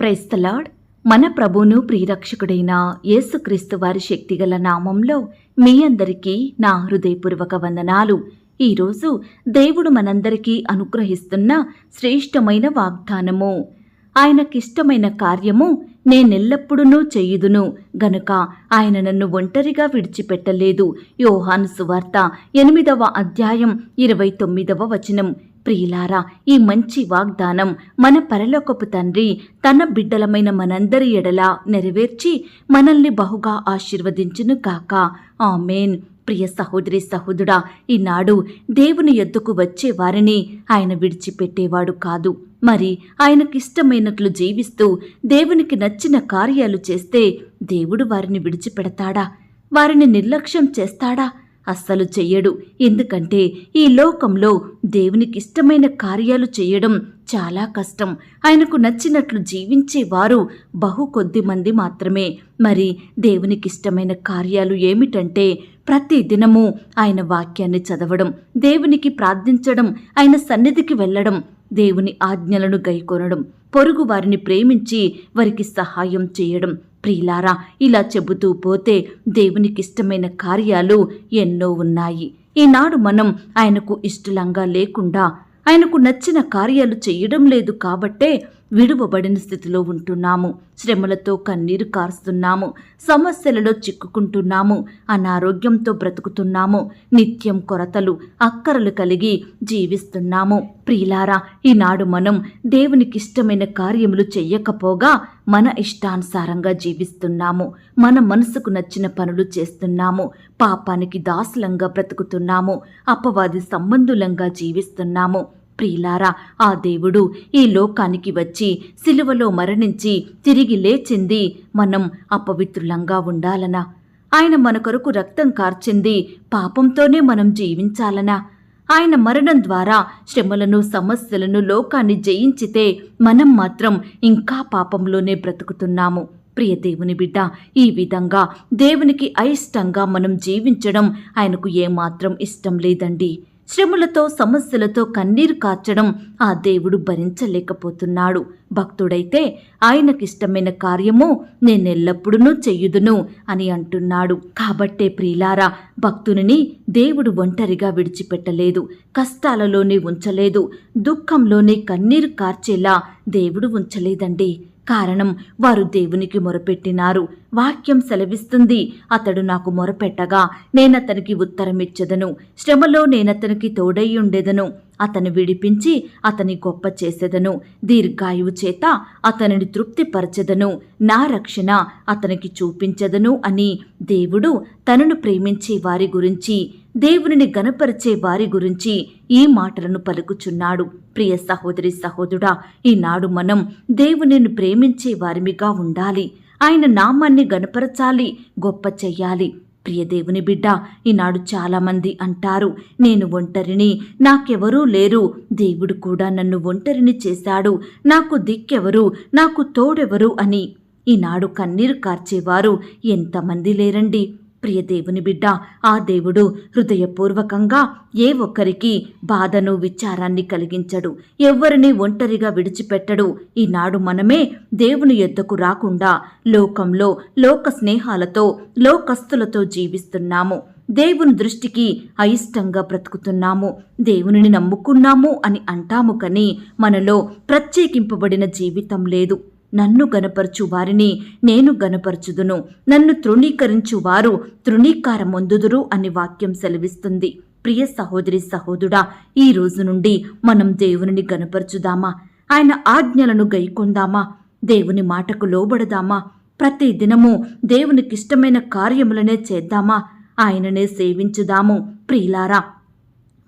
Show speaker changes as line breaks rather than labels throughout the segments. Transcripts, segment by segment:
Praise the Lord మన ప్రభును ప్రియరక్షకుడైన యేసుక్రీస్తు వారి శక్తిగల నామంలో మీ అందరికీ నా హృదయపూర్వక వందనాలు. ఈరోజు దేవుడు మనందరికీ అనుగ్రహిస్తున్న శ్రేష్టమైన వాగ్దానము. ఆయనకిష్టమైన కార్యము నేనెల్లప్పుడూ చెయ్యుదును గనుక ఆయన నన్ను ఒంటరిగా విడిచిపెట్టలేదు. యోహాను సువార్త ఎనిమిదవ అధ్యాయం ఇరవై తొమ్మిదవ వచనం. ప్రియులారా ఈ మంచి వాగ్దానం మన పరలోకపు తండ్రి తన బిడ్డలమైన మనందరి ఎడల నెరవేర్చి మనల్ని బహుగా ఆశీర్వదించును కాక ఆమెన్. ప్రియ సహోదరి సహోదరుడా ఈనాడు దేవుని ఎద్దుకు వచ్చే వారిని ఆయన విడిచిపెట్టేవాడు కాదు. మరి ఆయనకిష్టమైనట్లు జీవిస్తూ దేవునికి నచ్చిన కార్యాలు చేస్తే దేవుడు వారిని విడిచిపెడతాడా? వారిని నిర్లక్ష్యం చేస్తాడా? అస్సలు చెయ్యడు. ఎందుకంటే ఈ లోకంలో దేవునికి ఇష్టమైన కార్యాలు చేయడం చాలా కష్టం. ఆయనకు నచ్చినట్లు జీవించే వారు బహు కొద్ది మంది మాత్రమే. మరి దేవునికి ఇష్టమైన కార్యాలు ఏమిటంటే ప్రతి దినము ఆయన వాక్యాన్ని చదవడం దేవునికి ప్రార్థించడం ఆయన సన్నిధికి వెళ్ళడం దేవుని ఆజ్ఞలను గైకొనడం పొరుగు వారిని ప్రేమించి వారికి సహాయం చేయడం ప్రియులారా ఇలా చెబుతూ పోతే దేవునికిష్టమైన కార్యాలు ఎన్నో ఉన్నాయి. ఈనాడు మనం ఆయనకు ఇష్టలంగా లేకుండా ఆయనకు నచ్చిన కార్యాలు చేయడం లేదు కాబట్టే విడువబడిన స్థితిలో ఉంటున్నాము. శ్రమలతో కన్నీరు కారుస్తున్నాము. సమస్యలలో చిక్కుకుంటున్నాము. అనారోగ్యంతో బ్రతుకుతున్నాము. నిత్యం కొరతలు అక్కరలు కలిగి జీవిస్తున్నాము. ప్రియులారా ఈనాడు మనం దేవునికిష్టమైన కార్యములు చెయ్యకపోగా మన ఇష్టానుసారంగా జీవిస్తున్నాము. మన మనసుకు నచ్చిన పనులు చేస్తున్నాము. పాపానికి దాసులంగా బ్రతుకుతున్నాము. అపవాది సంబంధులంగా జీవిస్తున్నాము. ప్రియులారా ఆ దేవుడు ఈ లోకానికి వచ్చి సిలువలో మరణించి తిరిగి లేచింది. మనం అపవిత్రులంగా ఉండాలనా? ఆయన మన కొరకు రక్తం కార్చింది. పాపంతోనే మనం జీవించాలనా? ఆయన మరణం ద్వారా శ్రమలను సమస్యలను లోకాన్ని జయించితే మనం మాత్రం ఇంకా పాపంలోనే బ్రతుకుతున్నాము. ప్రియ దేవుని బిడ్డ ఈ విధంగా దేవునికి అయిష్టంగా మనం జీవించడం ఆయనకు ఏమాత్రం ఇష్టం లేదండి. శ్రమలతో సమస్యలతో కన్నీరు కార్చడం ఆ దేవుడు భరించలేకపోతున్నాడు. భక్తుడైతే ఆయనకిష్టమైన కార్యము నేనెల్లప్పుడూ చెయ్యుదును అని అంటున్నాడు. కాబట్టే ప్రియులారా భక్తుని దేవుడు ఒంటరిగా విడిచిపెట్టలేదు కష్టాలలోనే ఉంచలేదు దుఃఖంలోనే కన్నీరు కార్చేలా దేవుడు ఉంచలేదండి. కారణం వారు దేవునికి మొరపెట్టినారు. వాక్యం సెలవిస్తుంది అతడు నాకు మొరపెట్టగా నేనతనికి ఉత్తరమిచ్చదను. శ్రమలో నేనతనికి ఉండేదను. అతను విడిపించి అతని గొప్ప చేసేదను. దీర్ఘాయువు చేత అతనిని తృప్తిపరచెదను. నా రక్షణ అతనికి చూపించదను అని దేవుడు తనను ప్రేమించే వారి గురించి దేవునిని గనపరిచే వారి గురించి ఈ మాటలను పలుకుచున్నాడు. ప్రియ సహోదరి సహోదరుడా ఈనాడు మనం దేవునిని ప్రేమించే వారిమిగా ఉండాలి. ఆయన నామాన్ని గనపరచాలి గొప్ప చెయ్యాలి. ప్రియ దేవుని బిడ్డ ఈనాడు చాలామంది అంటారు నేను ఒంటరిని నాకెవరూ లేరు. దేవుడు కూడా నన్ను ఒంటరిని చేశాడు. నాకు దిక్కెవరు నాకు తోడెవరు అని ఈనాడు కన్నీరు కార్చేవారు ఎంతమంది లేరండి. ప్రియ దేవుని బిడ్డ ఆ దేవుడు హృదయపూర్వకంగా ఏ ఒక్కరికి బాధను విచారాన్ని కలిగించడు. ఎవ్వరిని ఒంటరిగా విడిచిపెట్టడు. ఈనాడు మనమే దేవుని ఎద్దకు రాకుండా లోకంలో లోక స్నేహాలతో లోకస్తులతో జీవిస్తున్నాము. దేవుని దృష్టికి అయిష్టంగా బ్రతుకుతున్నాము. దేవునిని నమ్ముకున్నాము అని అంటాము కానీ మనలో ప్రత్యేకింపబడిన జీవితం లేదు. నన్ను గనపరచు వారిని నేను గనపరచుదును నన్ను తృణీకరించు వారు తృణీకారమొందుదురు అని వాక్యం సెలవిస్తుంది. ప్రియ సహోదరి సహోదుడా ఈ రోజు నుండి మనం దేవునిని గనపరచుదామా ఆయన ఆజ్ఞలను గైకొందామా? దేవుని మాటకు లోబడదామా? ప్రతి దినము దేవునికిష్టమైన కార్యములనే చేద్దామా? ఆయననే సేవించుదాము. ప్రియులారా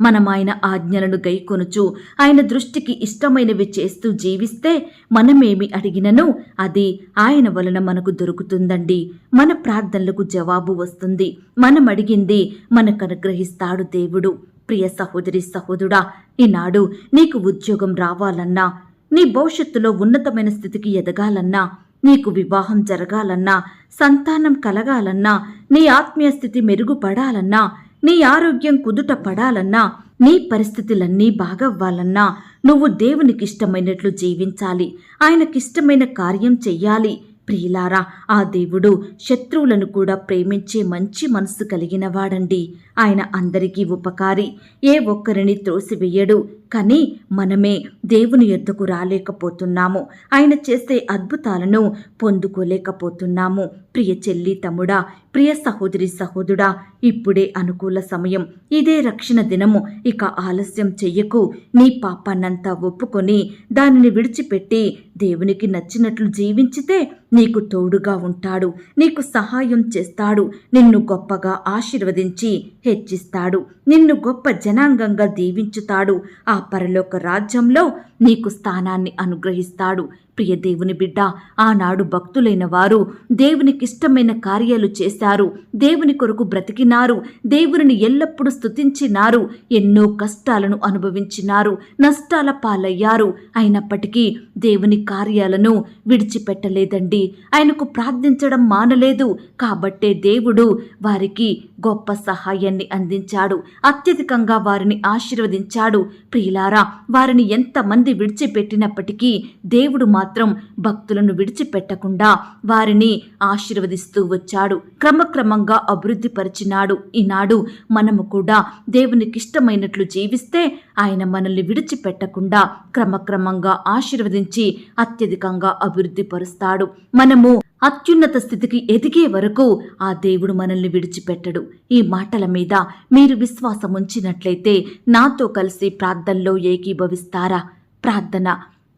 మనం ఆయన ఆజ్ఞలను గైకొనుచు ఆయన దృష్టికి ఇష్టమైనవి చేస్తూ జీవిస్తే మనమేమి అడిగినను అది ఆయన వలన మనకు దొరుకుతుందండి. మన ప్రార్థనలకు జవాబు వస్తుంది. మనం అడిగింది మనకు అనుగ్రహిస్తాడు దేవుడు. ప్రియ సహోదరి సహోదరుడా ఈనాడు నీకు ఉద్యోగం రావాలన్నా నీ భవిష్యత్తులో ఉన్నతమైన స్థితికి ఎదగాలన్నా నీకు వివాహం జరగాలన్నా సంతానం కలగాలన్నా నీ ఆత్మీయ స్థితి మెరుగుపడాలన్నా నీ ఆరోగ్యం కుదుట పడాలన్నా నీ పరిస్థితులన్నీ బాగవ్వాలన్నా నువ్వు దేవునికి ఇష్టమైనట్లు జీవించాలి. ఆయనకిష్టమైన కార్యం చెయ్యాలి. ప్రియులారా ఆ దేవుడు శత్రువులను కూడా ప్రేమించే మంచి మనసు కలిగినవాడండి. ఆయన అందరికీ ఉపకారి. ఏ ఒక్కరిని త్రోసివేయడు. కానీ మనమే దేవుని ఎద్దుకు రాలేకపోతున్నాము. ఆయన చేసే అద్భుతాలను పొందుకోలేకపోతున్నాము. ప్రియ చెల్లి తమ్ముడా ప్రియ సహోదరి సహోదుడా ఇప్పుడే అనుకూల సమయం. ఇదే రక్షణ దినము. ఇక ఆలస్యం చెయ్యకు. నీ పాపాన్నంతా ఒప్పుకొని దానిని విడిచిపెట్టి దేవునికి నచ్చినట్లు జీవించితే నీకు తోడుగా ఉంటాడు. నీకు సహాయం చేస్తాడు. నిన్ను గొప్పగా ఆశీర్వదించి హెచ్చిస్తాడు. నిన్ను గొప్ప జనాంగంగా దీవించుతాడు. ఆ పరలోక రాజ్యంలో నీకు స్థానాన్ని అనుగ్రహిస్తాడు. ప్రియ దేవుని బిడ్డ ఆనాడు భక్తులైన వారు దేవునికి ఇష్టమైన కార్యాలు చేశారు. దేవుని కొరకు బ్రతికినారు. దేవుని ఎల్లప్పుడూ స్థుతించినారు ఎన్నో కష్టాలను అనుభవించినారు. నష్టాల పాలయ్యారు. అయినప్పటికీ దేవుని కార్యాలను విడిచిపెట్టలేదండి. ఆయనకు ప్రార్థించడం మానలేదు. కాబట్టే దేవుడు వారికి గొప్ప సహాయాన్ని అందించాడు. అత్యధికంగా వారిని ఆశీర్వదించాడు. ప్రియులారా వారిని ఎంతమంది విడిచిపెట్టినప్పటికీ దేవుడు మాత్రం మాత్రం భక్తులను విడిచిపెట్టకుండా వారిని ఆశీర్వదిస్తూ వచ్చాడు. క్రమక్రమంగా అభివృద్ధి పరిచినాడు. ఈనాడు మనము కూడా దేవునికి ఇష్టమైనట్లు జీవిస్తే ఆయన మనల్ని విడిచిపెట్టకుండా క్రమక్రమంగా ఆశీర్వదించి అత్యధికంగా అభివృద్ధి పరుస్తాడు. మనము అత్యున్నత స్థితికి ఎదిగే వరకు ఆ దేవుడు మనల్ని విడిచిపెట్టడు. ఈ మాటల మీద మీరు విశ్వాసం ఉంచినట్లయితే నాతో కలిసి ప్రార్థనలో ఏకీభవిస్తారా? ప్రార్థన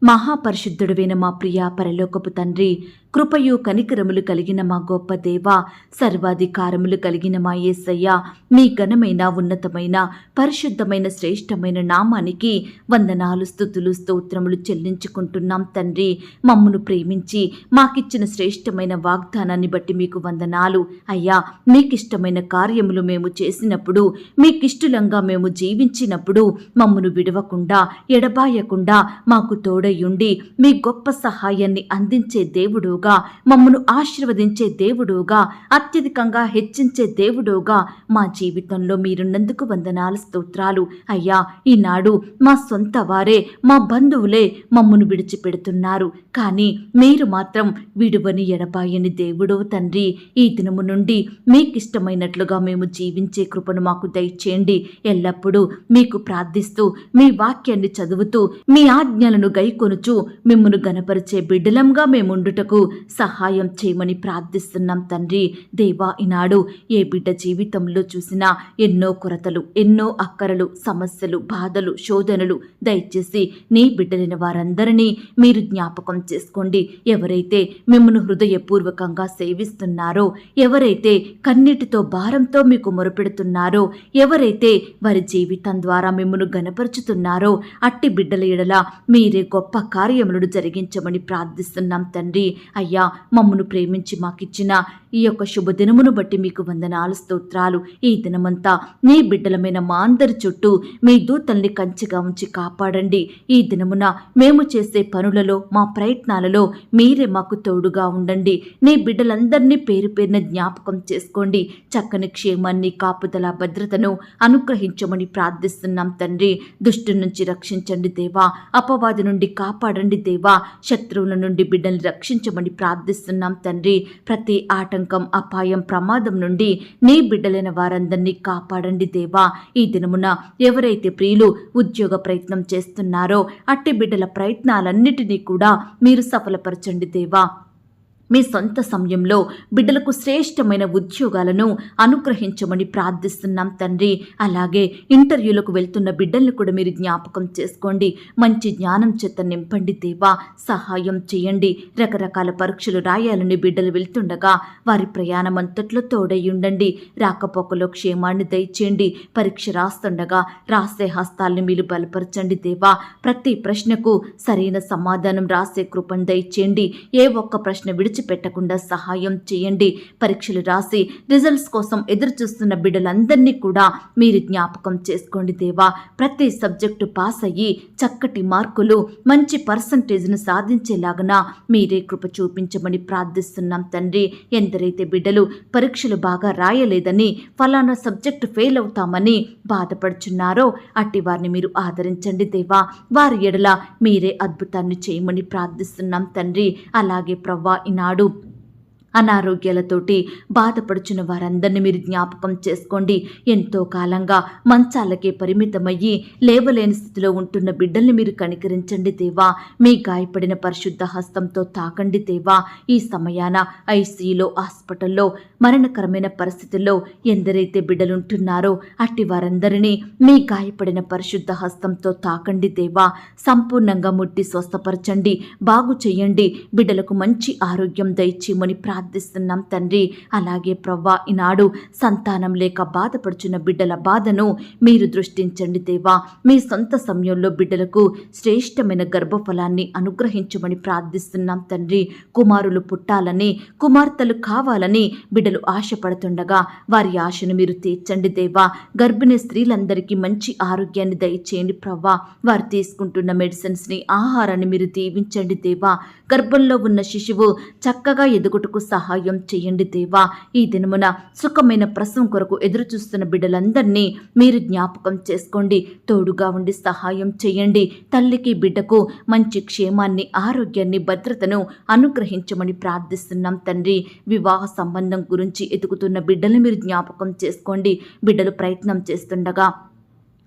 మహాపరిశుద్ధుడువైన మా ప్రియ పరలోకపు తండ్రి కృపయు కనికరములు కలిగిన మా గొప్ప దేవ సర్వాధికారములు కలిగిన మా యేసయ్య మీ ఘనమైన ఉన్నతమైన పరిశుద్ధమైన శ్రేష్టమైన నామానికి వందనాలు స్థుతులు స్తోత్రములు చెల్లించుకుంటున్నాం తండ్రి. మమ్మను ప్రేమించి మాకిచ్చిన శ్రేష్టమైన వాగ్దానాన్ని బట్టి మీకు వందనాలు. అయ్యా మీకిష్టమైన కార్యములు మేము చేసినప్పుడు మీకిష్టులంగా మేము జీవించినప్పుడు మమ్మను విడవకుండా ఎడబాయకుండా మాకు తోడయుండి మీ గొప్ప సహాయాన్ని అందించే దేవుడు దేవుడుగా మమ్మను ఆశీర్వదించే దేవుడుగా. అత్యధికంగా హెచ్చించే దేవుడుగా. మా జీవితంలో మీరున్నందుకు వందనాలు స్తోత్రాలు. అయ్యా ఈనాడు మా సొంత వారే మా బంధువులే మమ్మను విడిచిపెడుతున్నారు. కానీ మీరు మాత్రం విడువని ఎడబాయని దేవుడో తండ్రి ఈ దినము నుండి మీకిష్టమైనట్లుగా మేము జీవించే కృపను మాకు దయచేయండి. ఎల్లప్పుడూ మీకు ప్రార్థిస్తూ మీ వాక్యాన్ని చదువుతూ మీ ఆజ్ఞలను గైకొనుచు మిమ్మను గనపరిచే బిడ్డలంగా మేముండుటకు సహాయం చేయమని ప్రార్థిస్తున్నాం తండ్రి. దేవా ఈనాడు ఏ బిడ్డ జీవితంలో చూసినా ఎన్నో కొరతలు ఎన్నో అక్కరలు సమస్యలు బాధలు శోధనలు దయచేసి నీ బిడ్డలైన వారందరినీ మీరు జ్ఞాపకం చేసుకోండి. ఎవరైతే మిమ్మల్ని హృదయపూర్వకంగా సేవిస్తున్నారో ఎవరైతే కన్నీటితో భారంతో మీకు మొరపెడుతున్నారో ఎవరైతే వారి జీవితం ద్వారా మిమ్మను గనపరుచుతున్నారో అట్టి బిడ్డల ఎడల మీరే గొప్ప కార్యములను జరిగించమని ప్రార్థిస్తున్నాం తండ్రి. అయ్యా మమ్మను ప్రేమించి మాకిచ్చిన ఈ యొక్క శుభదినమును బట్టి మీకు వందనాలు స్తోత్రాలు. ఈ దినమంతా నీ బిడ్డలమైన మా అందరి చుట్టూ మీ దూతల్ని కంచిగా ఉంచి కాపాడండి. ఈ దినమున మేము చేసే పనులలో మా ప్రయత్నాలలో మీరే మాకు తోడుగా ఉండండి. నీ బిడ్డలందరినీ పేరు పేరున జ్ఞాపకం చేసుకోండి. చక్కని క్షేమాన్ని కాపుదల భద్రతను అనుగ్రహించమని ప్రార్థిస్తున్నాం తండ్రి. దుష్టు నుంచి రక్షించండి దేవా. అపవాది నుండి కాపాడండి దేవా. శత్రువుల నుండి బిడ్డల్ని రక్షించమని ప్రార్థిస్తున్నాం తండ్రి. ప్రతి ఆటంకం అపాయం ప్రమాదం నుండి నీ బిడ్డలైన వారందరినీ కాపాడండి దేవా. ఈ దినమున ఎవరైతే ప్రియులు ఉద్యోగ ప్రయత్నం చేస్తున్నారో అట్టి బిడ్డల ప్రయత్నాలన్నిటినీ కూడా మీరు సఫలపరచండి దేవా. మీ సొంత సమయంలో బిడ్డలకు శ్రేష్టమైన ఉద్యోగాలను అనుగ్రహించమని ప్రార్థిస్తున్నాం తండ్రి. అలాగే ఇంటర్వ్యూలకు వెళ్తున్న బిడ్డలను కూడా మీరు జ్ఞాపకం చేసుకోండి. మంచి జ్ఞానం చేత నింపండి దేవా. సహాయం చేయండి. రకరకాల పరీక్షలు రాయాలని బిడ్డలు వెళ్తుండగా వారి ప్రయాణం అంతట్లో తోడై ఉండండి. రాకపోకలో క్షేమాన్ని దయచేయండి. పరీక్ష రాస్తుండగా రాసే హస్తాల్ని మీరు బలపరచండి దేవా. ప్రతి ప్రశ్నకు సరైన సమాధానం రాసే కృపను దయచేయండి. ఏ ఒక్క ప్రశ్న విడి విడిచిపెట్టకుండా సహాయం చేయండి. పరీక్షలు రాసి రిజల్ట్స్ కోసం ఎదురు చూస్తున్న బిడ్డలందరినీ కూడా మీరు జ్ఞాపకం చేసుకోండి దేవా. ప్రతి సబ్జెక్టు పాస్ అయ్యి చక్కటి మార్కులు మంచి పర్సంటేజ్ను సాధించేలాగన మీరే కృప చూపించమని ప్రార్థిస్తున్నాం తండ్రి. ఎందరైతే బిడ్డలు పరీక్షలు బాగా రాయలేదని ఫలానా సబ్జెక్టు ఫెయిల్ అవుతామని బాధపడుచున్నారో అట్టి వారిని మీరు ఆదరించండి దేవా. వారి ఎడల మీరే అద్భుతాన్ని చేయమని ప్రార్థిస్తున్నాం తండ్రి. అలాగే ప్రవ్వా ఈనాడు అనారోగ్యాలతోటి బాధపడుచున్న వారందరినీ మీరు జ్ఞాపకం చేసుకోండి. ఎంతో కాలంగా మంచాలకే పరిమితమయ్యి లేవలేని స్థితిలో ఉంటున్న బిడ్డల్ని మీరు కనికరించండి దేవా. మీ గాయపడిన పరిశుద్ధ హస్తంతో తాకండి దేవా. ఈ సమయాన ఐసీయూలో హాస్పిటల్లో మరణకరమైన పరిస్థితుల్లో ఎందరైతే బిడ్డలుంటున్నారో అట్టి వారందరినీ మీ గాయపడిన పరిశుద్ధ హస్తంతో తాకండి దేవా. సంపూర్ణంగా ముట్టి స్వస్థపరచండి. బాగు చేయండి. బిడ్డలకు మంచి ఆరోగ్యం దయచేయమని ప్రార్థిస్తున్నాం తండ్రి. అలాగే ప్రవ్వా ఈనాడు సంతానం లేక బాధపడుచున్న బిడ్డల బాధను మీరు దృష్టించండి దేవా. మీ సొంత సమయంలో బిడ్డలకు శ్రేష్టమైన గర్భఫలాన్ని అనుగ్రహించమని ప్రార్థిస్తున్నాం తండ్రి. కుమారులు పుట్టాలని కుమార్తెలు కావాలని బిడ్డలు ఆశపడుతుండగా వారి ఆశను మీరు తీర్చండి దేవా. గర్భిణీ స్త్రీలందరికీ మంచి ఆరోగ్యాన్ని దయచేయండి ప్రవ్వా. వారు తీసుకుంటున్న మెడిసిన్స్ని ఆహారాన్ని మీరు దీవించండి దేవా. గర్భంలో ఉన్న శిశువు చక్కగా ఎదుగుటకు సహాయం చేయండి దేవా. ఈ దినమున సుఖమైన ప్రసవం కొరకు ఎదురు చూస్తున్న బిడ్డలందరినీ మీరు జ్ఞాపకం చేసుకోండి. తోడుగా ఉండి సహాయం చేయండి. తల్లికి బిడ్డకు మంచి క్షేమాన్ని ఆరోగ్యాన్ని భద్రతను అనుగ్రహించమని ప్రార్థిస్తున్నాం తండ్రి. వివాహ సంబంధం గురించి ఎదుగుతున్న బిడ్డలు మీరు జ్ఞాపకం చేసుకోండి. బిడ్డలు ప్రయత్నం చేస్తుండగా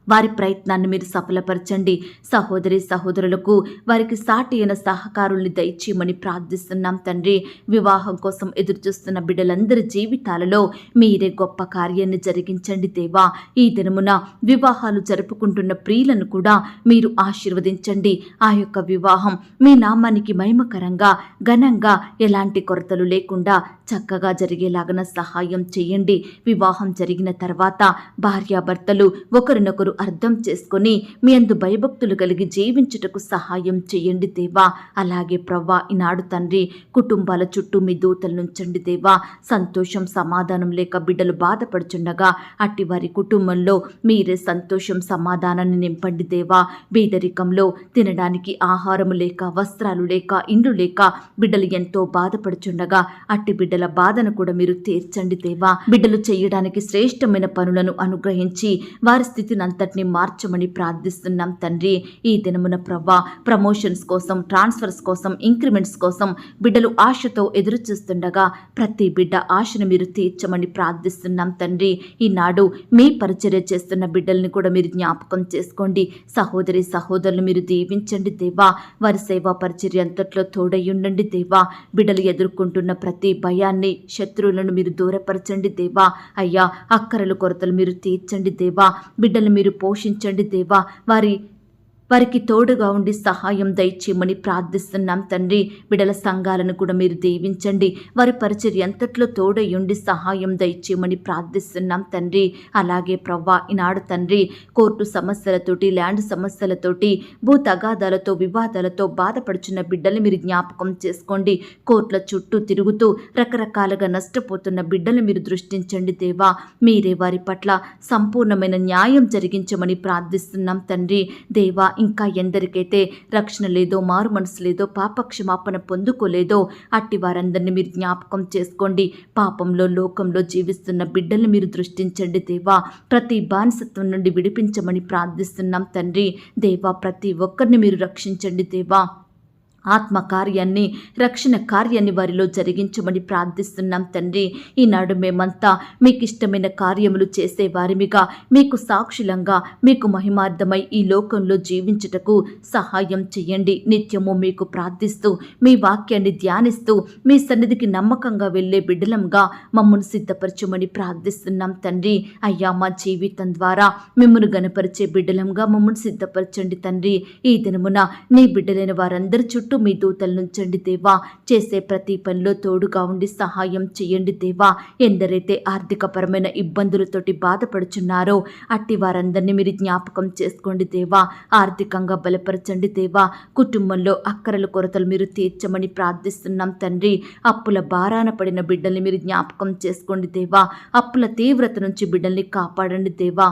వారి ప్రయత్నాన్ని మీరు సఫలపరచండి. సహోదరి సహోదరులకు వారికి సాటి అయిన సహకారుల్ని దయచేయమని ప్రార్థిస్తున్నాం తండ్రి. వివాహం కోసం ఎదురుచూస్తున్న బిడ్డలందరి జీవితాలలో మీరే గొప్ప కార్యాన్ని జరిగించండి దేవా. ఈ దినమున వివాహాలు జరుపుకుంటున్న ప్రియులను కూడా మీరు ఆశీర్వదించండి. ఆ యొక్క వివాహం మీ నామానికి మహిమకరంగా ఘనంగా ఎలాంటి కొరతలు లేకుండా చక్కగా జరిగేలాగన సహాయం చేయండి. వివాహం జరిగిన తర్వాత భార్యాభర్తలు ఒకరినొకరు అర్థం చేసుకొని మీ అందు భయభక్తులు కలిగి జీవించుటకు సహాయం చేయండి దేవా. అలాగే ప్రవ్వా ఈనాడు తండ్రి కుటుంబాల చుట్టూ మీ దూతలు నుంచండి దేవా. సంతోషం సమాధానం లేక బిడ్డలు బాధపడుచుండగా అట్టి వారి కుటుంబంలో మీరే సంతోషం సమాధానాన్ని నింపండి దేవా. బీదరికంలో తినడానికి ఆహారము లేక వస్త్రాలు లేక ఇండ్లు లేక బిడ్డలు ఎంతో బాధపడుచుండగా అట్టి బిడ్డల బాధను కూడా మీరు తీర్చండి దేవా. బిడ్డలు చేయడానికి శ్రేష్టమైన పనులను అనుగ్రహించి వారి స్థితిని అంతటిని మార్చమని ప్రార్థిస్తున్నాం తండ్రి. ఈ దినమున ప్రవ్వా ప్రమోషన్స్ కోసం ట్రాన్స్ఫర్స్ కోసం ఇంక్రిమెంట్స్ కోసం బిడ్డలు ఆశతో ఎదురు చూస్తుండగా ప్రతి బిడ్డ ఆశను మీరు తీర్చమని ప్రార్థిస్తున్నాం తండ్రి. ఈనాడు మీ పరిచర్య చేస్తున్న బిడ్డల్ని కూడా మీరు జ్ఞాపకం చేసుకోండి. సహోదరి సహోదరులు మీరు దీవించండి దేవా. వారి సేవా పరిచర్య అంతట్లో తోడయ్యుండండి దేవా. బిడ్డలు ఎదుర్కొంటున్న ప్రతి భయాన్ని శత్రువులను మీరు దూరపరచండి దేవా. అయ్యా అక్కరలు కొరతలు మీరు తీర్చండి దేవా. బిడ్డలు మీరు పోషించండి దేవా. వారి వారికి తోడుగా ఉండి సహాయం దయచేయమని ప్రార్థిస్తున్నాం తండ్రి. బిడల సంఘాలను కూడా మీరు దీవించండి. వారి పరిచర్య ఎంతట్లో తోడై ఉండి సహాయం దయచేయమని ప్రార్థిస్తున్నాం తండ్రి. అలాగే ప్రవ్వా ఈనాడు తండ్రి కోర్టు సమస్యలతోటి ల్యాండ్ సమస్యలతోటి భూ తగాదాలతో వివాదాలతో బాధపడుచున్న బిడ్డలు మీరు జ్ఞాపకం చేసుకోండి. కోర్టుల చుట్టూ తిరుగుతూ రకరకాలుగా నష్టపోతున్న బిడ్డలు మీరు దృష్టించండి దేవా. మీరే వారి పట్ల సంపూర్ణమైన న్యాయం జరిగించమని ప్రార్థిస్తున్నాం తండ్రి. దేవా ఇంకా ఎందరికైతే రక్షణ లేదో మారు మనసు లేదో పాపక్షమాపణ పొందుకోలేదో అట్టి వారందరినీ మీరు జ్ఞాపకం చేసుకోండి. పాపంలో లోకంలో జీవిస్తున్న బిడ్డల్ని మీరు దృష్టించండి దేవా. ప్రతి బానిసత్వం నుండి విడిపించమని ప్రార్థిస్తున్నాం తండ్రి. దేవా ప్రతి ఒక్కరిని మీరు రక్షించండి దేవా. ఆత్మ కార్యాన్ని రక్షణ కార్యాన్ని వారిలో జరిగించమని ప్రార్థిస్తున్నాం తండ్రి. ఈనాడు మేమంతా మీకు ఇష్టమైన కార్యములు చేసే వారిమిగా మీకు సాక్షులంగా మీకు మహిమార్థమై ఈ లోకంలో జీవించుటకు సహాయం చేయండి. నిత్యము మీకు ప్రార్థిస్తూ మీ వాక్యాన్ని ధ్యానిస్తూ మీ సన్నిధికి నమ్మకంగా వెళ్ళే బిడ్డలంగా మమ్మల్ని సిద్ధపరచమని ప్రార్థిస్తున్నాం తండ్రి. అయ్యా మా జీవితం ద్వారా మిమ్మల్ని గనపరిచే బిడ్డలంగా మమ్మల్ని సిద్ధపరచండి తండ్రి. ఈ దినమున నీ బిడ్డలైన వారందరి చుట్టూ చుట్టూ మీ దూతల నుంచండి దేవా. చేసే ప్రతి పనిలో తోడుగా ఉండి సహాయం చేయండి దేవా. ఎందరైతే ఆర్థికపరమైన ఇబ్బందులతోటి బాధపడుచున్నారో అట్టి వారందరినీ మీరు జ్ఞాపకం చేసుకోండి దేవా. ఆర్థికంగా బలపరచండి దేవా. కుటుంబంలో అక్కరల కొరతలు మీరు తీర్చమని ప్రార్థిస్తున్నాం తండ్రి. అప్పుల భారాన పడిన బిడ్డల్ని మీరు జ్ఞాపకం చేసుకోండి దేవా. అప్పుల తీవ్రత నుంచి బిడ్డల్ని కాపాడండి దేవా.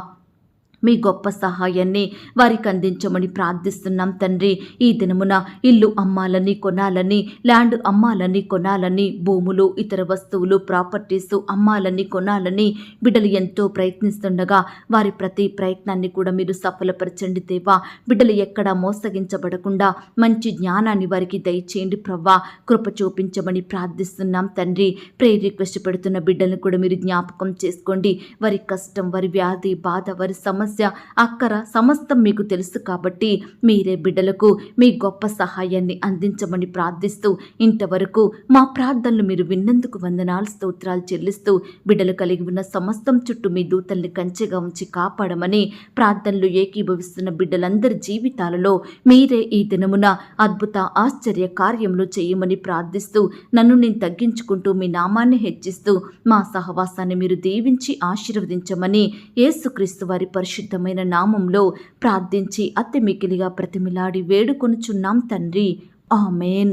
మీ గొప్ప సహాయాన్ని వారికి అందించమని ప్రార్థిస్తున్నాం తండ్రి. ఈ దినమున ఇల్లు అమ్మాలని కొనాలని ల్యాండ్ అమ్మాలని కొనాలని భూములు ఇతర వస్తువులు ప్రాపర్టీస్ అమ్మాలని కొనాలని బిడ్డలు ఎంతో ప్రయత్నిస్తుండగా వారి ప్రతి ప్రయత్నాన్ని కూడా మీరు సఫలపరచండి దేవా. బిడ్డలు ఎక్కడా మోసగించబడకుండా మంచి జ్ఞానాన్ని వారికి దయచేయండి ప్రవ్వా. కృప చూపించమని ప్రార్థిస్తున్నాం తండ్రి. ప్రే రిక్వెస్ట్ పెడుతున్న బిడ్డలను కూడా మీరు జ్ఞాపకం చేసుకోండి. వారి కష్టం వారి వ్యాధి బాధ వారి సమస్య అక్కర సమస్తం మీకు తెలుసు కాబట్టి మీరే బిడ్డలకు మీ గొప్ప సహాయాన్ని అందించమని ప్రార్థిస్తూ ఇంతవరకు మా ప్రార్థనలు మీరు విన్నందుకు వందనాలు స్తోత్రాలు చెల్లిస్తూ బిడ్డలు కలిగి ఉన్న సమస్తం చుట్టూ మీ దూతల్ని కంచెగా ఉంచి కాపాడమని ప్రార్థనలు ఏకీభవిస్తున్న బిడ్డలందరి జీవితాలలో మీరే ఈ దినమున అద్భుత ఆశ్చర్య కార్యములు చేయమని ప్రార్థిస్తూ నన్ను నేను తగ్గించుకుంటూ మీ నామాన్ని హెచ్చిస్తూ మా సహవాసాన్ని మీరు దీవించి ఆశీర్వదించమని యేసుక్రీస్తు వారి పరిశుద్ధమైన నామంలో ప్రార్థించి అతి మికిలిగా ప్రతిమిలాడి వేడుకొనుచున్నాం తండ్రి. ఆమెన్.